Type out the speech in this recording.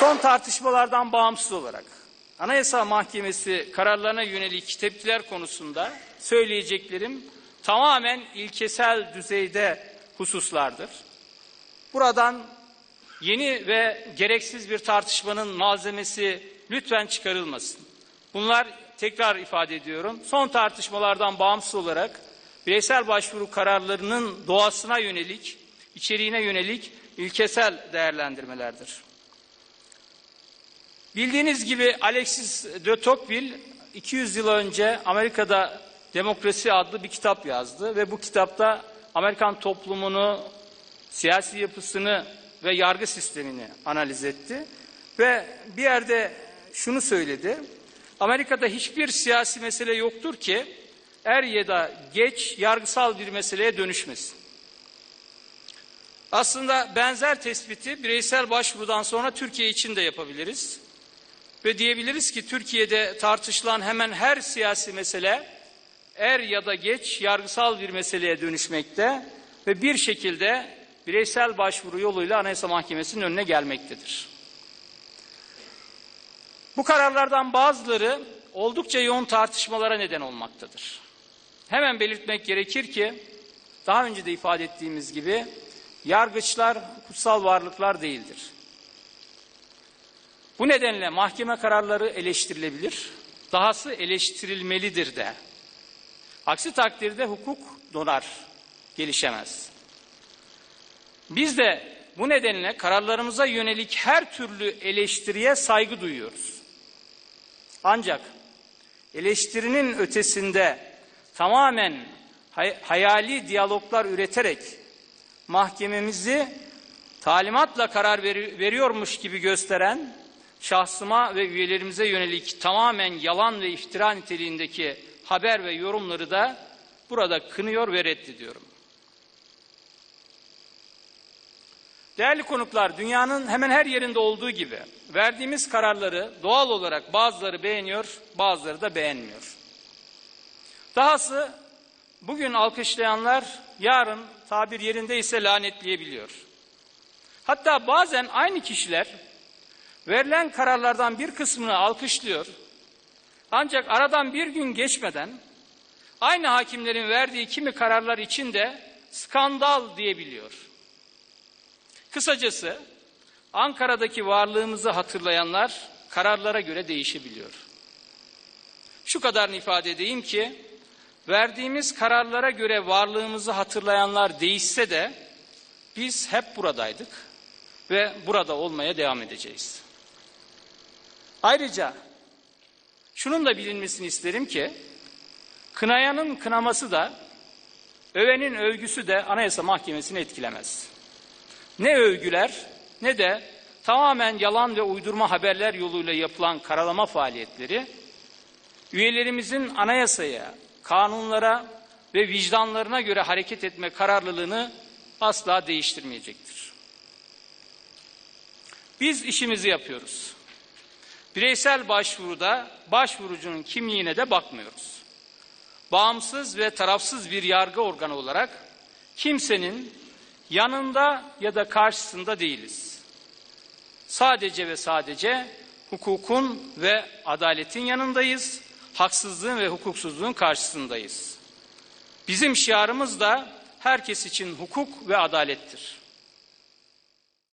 Son tartışmalardan bağımsız olarak Anayasa Mahkemesi kararlarına yönelik tepkiler konusunda söyleyeceklerim tamamen ilkesel düzeyde hususlardır. Buradan yeni ve gereksiz bir tartışmanın malzemesi lütfen çıkarılmasın. Bunlar tekrar ifade ediyorum. Son tartışmalardan bağımsız olarak bireysel başvuru kararlarının doğasına yönelik, içeriğine yönelik ilkesel değerlendirmelerdir. Bildiğiniz gibi Alexis de Tocqueville 200 yıl önce Amerika'da Demokrasi adlı bir kitap yazdı ve bu kitapta Amerikan toplumunu, siyasi yapısını ve yargı sistemini analiz etti ve bir yerde şunu söyledi. Amerika'da hiçbir siyasi mesele yoktur ki er ya da geç yargısal bir meseleye dönüşmesin. Aslında benzer tespiti bireysel başvurudan sonra Türkiye için de yapabiliriz. Ve diyebiliriz ki Türkiye'de tartışılan hemen her siyasi mesele er ya da geç yargısal bir meseleye dönüşmekte ve bir şekilde bireysel başvuru yoluyla Anayasa Mahkemesi'nin önüne gelmektedir. Bu kararlardan bazıları oldukça yoğun tartışmalara neden olmaktadır. Hemen belirtmek gerekir ki daha önce de ifade ettiğimiz gibi yargıçlar kutsal varlıklar değildir. Bu nedenle mahkeme kararları eleştirilebilir, dahası eleştirilmelidir de. Aksi takdirde hukuk donar, gelişemez. Biz de bu nedenle kararlarımıza yönelik her türlü eleştiriye saygı duyuyoruz. Ancak eleştirinin ötesinde tamamen hay hayali diyaloglar üreterek mahkememizi talimatla karar veri veriyormuş gibi gösteren şahsıma ve üyelerimize yönelik tamamen yalan ve iftira niteliğindeki haber ve yorumları da burada kınıyor ve reddediyorum. Değerli konuklar, dünyanın hemen her yerinde olduğu gibi verdiğimiz kararları doğal olarak bazıları beğeniyor, bazıları da beğenmiyor. Dahası bugün alkışlayanlar yarın tabir yerindeyse lanetleyebiliyor. Hatta bazen aynı kişiler verilen kararlardan bir kısmını alkışlıyor. Ancak aradan bir gün geçmeden aynı hakimlerin verdiği kimi kararlar için de skandal diyebiliyor. Kısacası Ankara'daki varlığımızı hatırlayanlar kararlara göre değişebiliyor. Şu kadarını ifade edeyim ki verdiğimiz kararlara göre varlığımızı hatırlayanlar değişse de biz hep buradaydık ve burada olmaya devam edeceğiz. Ayrıca şunun da bilinmesini isterim ki kınayanın kınaması da övenin övgüsü de Anayasa Mahkemesi'ni etkilemez. Ne övgüler ne de tamamen yalan ve uydurma haberler yoluyla yapılan karalama faaliyetleri üyelerimizin anayasaya, kanunlara ve vicdanlarına göre hareket etme kararlılığını asla değiştirmeyecektir. Biz işimizi yapıyoruz. Bireysel başvuruda başvurucunun kimliğine de bakmıyoruz. Bağımsız ve tarafsız bir yargı organı olarak kimsenin yanında ya da karşısında değiliz. Sadece ve sadece hukukun ve adaletin yanındayız, haksızlığın ve hukuksuzluğun karşısındayız. Bizim şiarımız da herkes için hukuk ve adalettir.